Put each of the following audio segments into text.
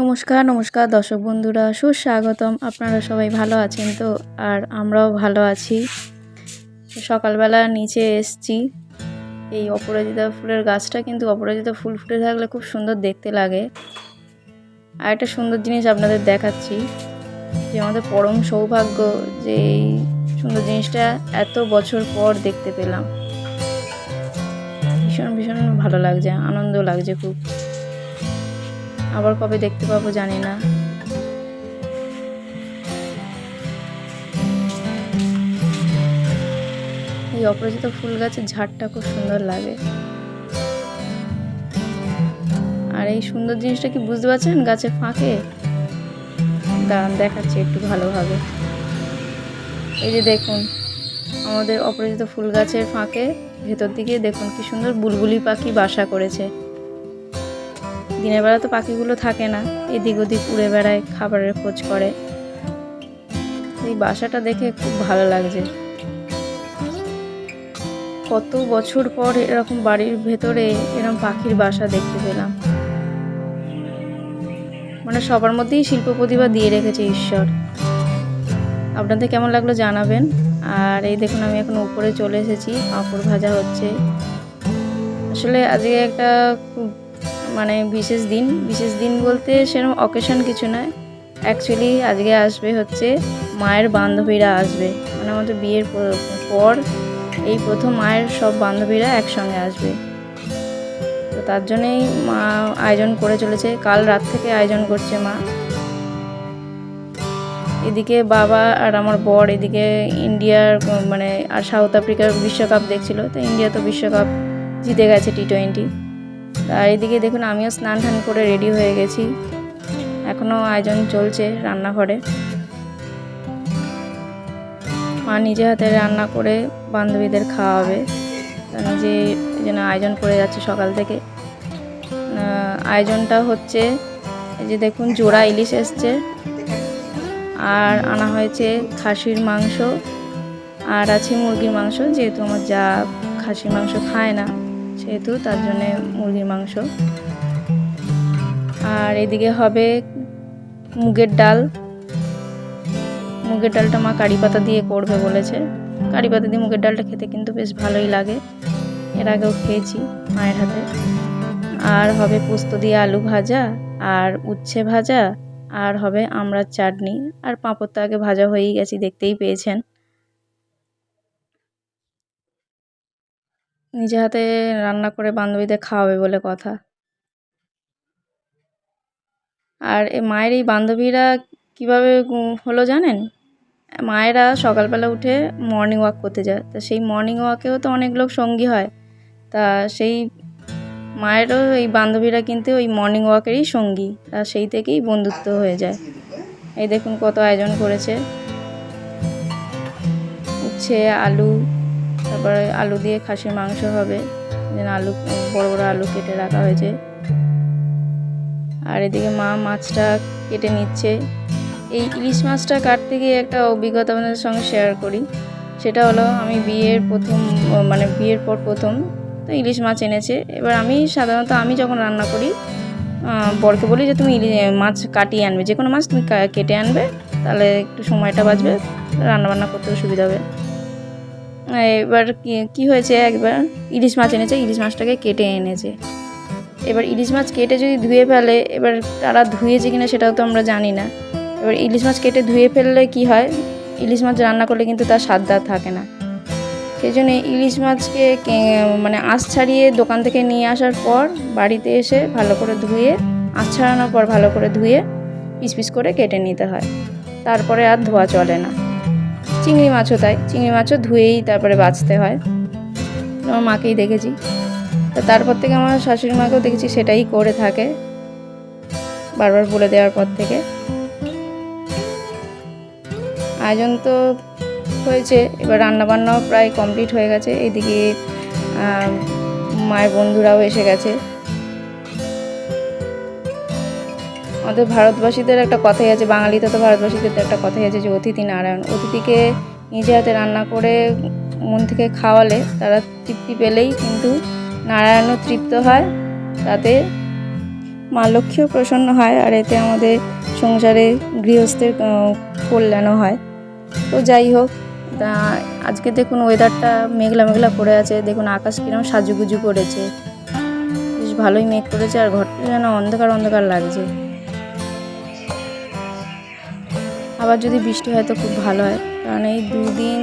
নমস্কার নমস্কার দর্শক বন্ধুরা, সুস্বাগতম। আপনারা সবাই ভালো আছেন তো? আর আমরাও ভালো আছি। সকালবেলা নিচে এসছি। এই অপরাজিতা ফুলের গাছটা কিন্তু অপরাজিতা ফুল ফুটে থাকলে খুব সুন্দর দেখতে লাগে। আর একটা সুন্দর জিনিস আপনাদের দেখাচ্ছি, যে আমাদের পরম সৌভাগ্য যে এই সুন্দর জিনিসটা এত বছর পর দেখতে পেলাম। ভীষণ ভীষণ ভালো লাগছে, আনন্দ লাগছে খুব। আবার কবে দেখতে পাবো জানি না। এই অপরাজিত ফুল গাছের ঝাড়টা খুব সুন্দর লাগে। আর এই সুন্দর জিনিসটা কি বুঝতে পারছেন গাছের ফাঁকে? দাঁড়ান, দেখাচ্ছি একটু ভালোভাবে। এই যে দেখুন, আমাদের অপরাজিত ফুল গাছের ফাঁকে, ভেতর দিকে দেখুন কি সুন্দর বুলবুলি পাখি বাসা করেছে। দিনের বেলা তো পাখিগুলো থাকে না। এদিক ওদিক উড়ে বেড়ায়, খাবারের খোঁজ করে। এই বাসাটা দেখে খুব ভালো লাগছে। কত বছর পর এরকম বাড়ির ভেতরে এরকম পাখির বাসা দেখতে পেলাম। মানে সবার মধ্যেই শিল্প প্রতিভা দিয়ে রেখেছে ঈশ্বর। আপনাদের কেমন লাগল জানাবেন। আর এই দেখুন, আমি এখন উপরে চলে এসেছি, পাঁপড় ভাজা হচ্ছে। আসলে আজকে একটা খুব মানে বিশেষ দিন বিশেষ দিন বলতে সেরকম অকেশন কিছু নয় অ্যাকচুয়ালি আজকে আসবে হচ্ছে মায়ের বান্ধবীরা আসবে। মানে আমাদের বিয়ের পর এই প্রথম মায়ের সব বান্ধবীরা একসঙ্গে আসবে। তো তার জন্যেই মা আয়োজন করে চলেছে। কাল রাত থেকে আয়োজন করছে মা। এদিকে বাবা আর আমার বর এদিকে ইন্ডিয়ার মানে আর সাউথ আফ্রিকার বিশ্বকাপ দেখছিল। তো ইন্ডিয়া তো বিশ্বকাপ জিতে গেছে টি টোয়েন্টি আর এদিকে দেখুন, আমিও স্নান টান করে রেডি হয়ে গেছি। এখনও আয়োজন চলছে রান্নাঘরে। মা নিজে হাতে রান্না করে বান্ধবীদের খাওয়াবে। নিজে জন্য আয়োজন করে যাচ্ছে সকাল থেকে। আয়োজনটা হচ্ছে, এই যে দেখুন, জোড়া ইলিশ এসছে। আর আনা হয়েছে খাসির মাংস। আর আছে মুরগির মাংস, যেহেতু আমার যা খাসির মাংস খায় না। সেহেতু তার জন্যে মুরগির মাংস। আর এদিকে হবে মুগের ডাল। মুগের ডালটা মা কারি পাতা দিয়ে করবে বলেছে। কারি পাতা দিয়ে মুগের ডালটা খেতে কিন্তু বেশ ভালোই লাগে। এর আগেও খেয়েছি মায়ের হাতে। আর হবে পোস্ত দিয়ে আলু ভাজা, আর উচ্ছে ভাজা, আর হবে আমড়ার চাটনি। আর পাঁপড় তো আগে ভাজা হয়েই গেছি, দেখতেই পেয়েছেন। নিজে হাতে রান্না করে বান্ধবীদের খাওয়াবে বলে কথা। আর এ মায়ের এই বান্ধবীরা কীভাবে হলো জানেন? মায়েরা সকালবেলা উঠে মর্নিং ওয়াক করতে যায়। তা সেই মর্নিং ওয়াকেও তো অনেক লোক সঙ্গী হয়। তা সেই মায়েরও এই বান্ধবীরা কিন্তু ওই মর্নিং ওয়াকেরই সঙ্গী। তা সেই থেকেই বন্ধুত্ব হয়ে যায়। এই দেখুন কত আয়োজন করেছে। উচ্ছে, আলু তারপরে আলু দিয়ে খাসির মাংস হবে। আলু, বড় বড় আলু কেটে রাখা হয়েছে। আর এদিকে মা মাছটা কেটে নিচ্ছে। এই ইলিশ মাছটা কাটতে গিয়ে একটা অভিজ্ঞতা আপনাদের সঙ্গে শেয়ার করি। সেটা হলো, আমি বিয়ের প্রথম মানে বিয়ের পর প্রথম তো ইলিশ মাছ এনেছে। এবার আমি সাধারণত আমি যখন রান্না করি বরকে বলি যে, তুমি ইলিশ মাছ কাটিয়ে আনবে। যে কোনো মাছ তুমি কেটে আনবে, তাহলে একটু সময়টা বাঁচবে, রান্নাবান্না করতেও সুবিধা হবে। এবার কি হয়েছে একবার? ইলিশ মাছ এনেছে, ইলিশ মাছটাকে কেটে এনেছে। এবার ইলিশ মাছ কেটে যদি ধুয়ে ফেলে, এবার তারা ধুয়েছে কিনা সেটাও তো আমরা জানি না। এবার ইলিশ মাছ কেটে ধুয়ে ফেললে কি হয়? ইলিশ মাছ রান্না করলে কিন্তু তার স্বাদ থাকে না। সেই জন্য ইলিশ মাছকে মানে আঁশ ছাড়িয়ে দোকান থেকে নিয়ে আসার পর বাড়িতে এসে ভালো করে ধুয়ে, আঁশ ছাড়ানোর পর ভালো করে ধুয়ে পিস পিস করে কেটে নিতে হয়। তারপরে আর ধোয়া চলে না। চিংড়ি মাছও তাই, চিংড়ি মাছও ধুয়েই তারপরে বাছতে হয়। আমার মাকেই দেখেছি। তো তারপর থেকে আমার শাশুড়ি মাকেও দেখেছি, সেটাই করে থাকে। বারবার বলে দেওয়ার পর থেকে। আয়োজন তো হয়েছে, এবার রান্নাবান্নাও প্রায় কমপ্লিট হয়ে গেছে। এদিকে মায়ের বন্ধুরাও এসে গেছে। আমাদের ভারতবাসীদের একটা কথাই আছে, বাঙালিতে তো ভারতবাসীদের তো একটা কথাই আছে যে অতিথি নারায়ণ। অতিথিকে নিজে হাতে রান্না করে মন থেকে খাওয়ালে তারা তৃপ্তি পেলেই কিন্তু নারায়ণও তৃপ্ত হয়, তাতে মা লক্ষ্মীও প্রসন্ন হয় আর এতে আমাদের সংসারে গৃহস্থের কল্যাণও হয়। তো যাই হোক আজকে দেখুন ওয়েদারটা মেঘলা মেঘলা করে আছে, দেখুন আকাশ কিরম সাজুগুজু করেছে। বেশ ভালোই মেঘ করেছে আর ঘরটা যেন অন্ধকার অন্ধকার লাগছে। আবার যদি বৃষ্টি হয় তো খুব ভালো হয়। কারণ এই দুদিন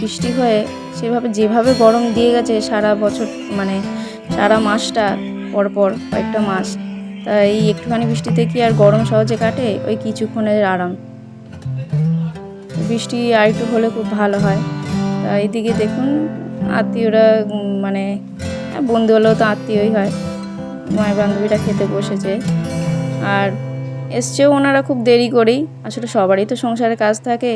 বৃষ্টি হয়ে সেভাবে, যেভাবে গরম দিয়ে গেছে সারা বছর মানে সারা মাসটা পর পর কয়েকটা মাস তা এই একটুখানি বৃষ্টিতে কি আর গরম সহজে কাটে? ওই কিছুক্ষণের আরাম। বৃষ্টি আর একটু হলে খুব ভালো হয়। তা এইদিকে দেখুন, আত্মীয়রা মানে বন্ধু হলেও তো আত্মীয়ই হয়। মায়ের বান্ধবীরা খেতে বসেছে। আর এসছেও ওনারা খুব দেরি করেই। আসলে সবারই তো সংসারে কাজ থাকে।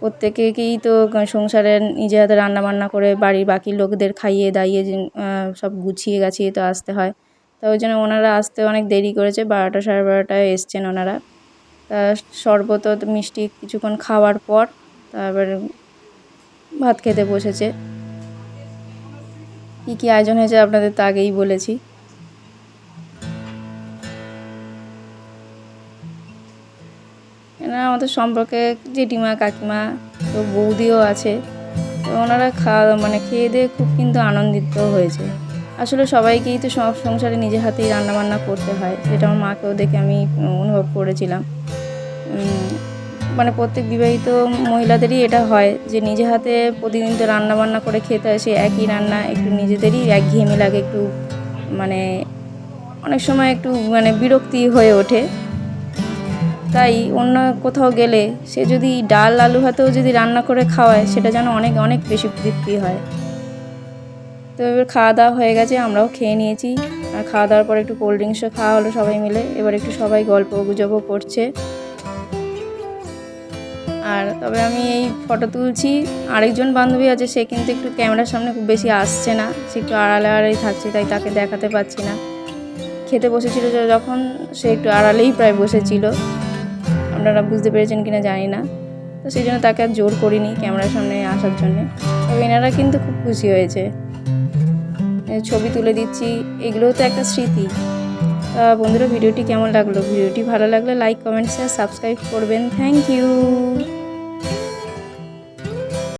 প্রত্যেকেকেই তো সংসারে নিজে হাতে রান্না বান্না করে বাড়ির বাকি লোকদের খাইয়ে, দাইয়ে সব গুছিয়ে গাছিয়ে তো আসতে হয়। তো ওই জন্য ওনারা আসতে অনেক দেরি করেছে। বারোটা সাড়ে বারোটায় এসছেন ওনারা। তা শরবত মিষ্টি কিছুক্ষণ খাওয়ার পর তারপর ভাত খেতে বসেছে। কী কী আয়োজন হয়েছে আপনাদের তো আগেই বলেছি। আমাদের সম্পর্কে জেঠিমা, কাকিমা, তো বৌদিও আছে, তো ওনারা খাওয়া মানে খেয়ে দিয়ে খুব কিন্তু আনন্দিত হয়েছে। আসলে সবাইকেই তো সব সংসারে নিজের হাতেই রান্নাবান্না করতে হয় সেটা আমার মাকেও দেখে আমি অনুভব করেছিলাম। মানে প্রত্যেক বিবাহিত মহিলাদেরই এটা হয় যে নিজে হাতে প্রতিদিন তো রান্নাবান্না করে খেতে হয়, সে একই রান্না একটু নিজেদেরই একঘেয়েমি লাগে, একটু মানে অনেক সময় একটু মানে বিরক্তি হয়ে ওঠে। তাই অন্য কোথাও গেলে সে যদি ডাল আলু ভাতেও যদি রান্না করে খাওয়ায়, সেটা যেন অনেক অনেক বেশি তৃপ্তি হয়। তো এবার খাওয়া দাওয়া হয়ে গেছে, আমরাও খেয়ে নিয়েছি। আর খাওয়া দাওয়ার পর একটু কোল্ড ড্রিঙ্কসও খাওয়া হলো সবাই মিলে। এবার একটু সবাই গল্প গুজবও করছে। আর তবে আমি এই ফটো তুলছি। আরেকজন বান্ধবী আছে, সে কিন্তু একটু ক্যামেরার সামনে খুব বেশি আসছে না। সে একটু আড়ালে আড়ালেই থাকছে, তাই তাকে দেখাতে পাচ্ছি না। খেতে বসেছিল, যখন সে একটু আড়ালেই প্রায় বসেছিল। আপনারা বুঝতে পেরেছেন কিনা জানি না। তো সেই জন্য তাকে আর জোর করিনি ক্যামেরার সামনে আসার জন্যে। তবে এনারা কিন্তু খুব খুশি হয়েছে। ছবি তুলে দিচ্ছি। এগুলোও তো একটা স্মৃতি। তা বন্ধুরা, ভিডিওটি কেমন লাগল? ভিডিওটি ভালো লাগলে লাইক কমেন্ট শেয়ার সাবস্ক্রাইব করবেন। Thank you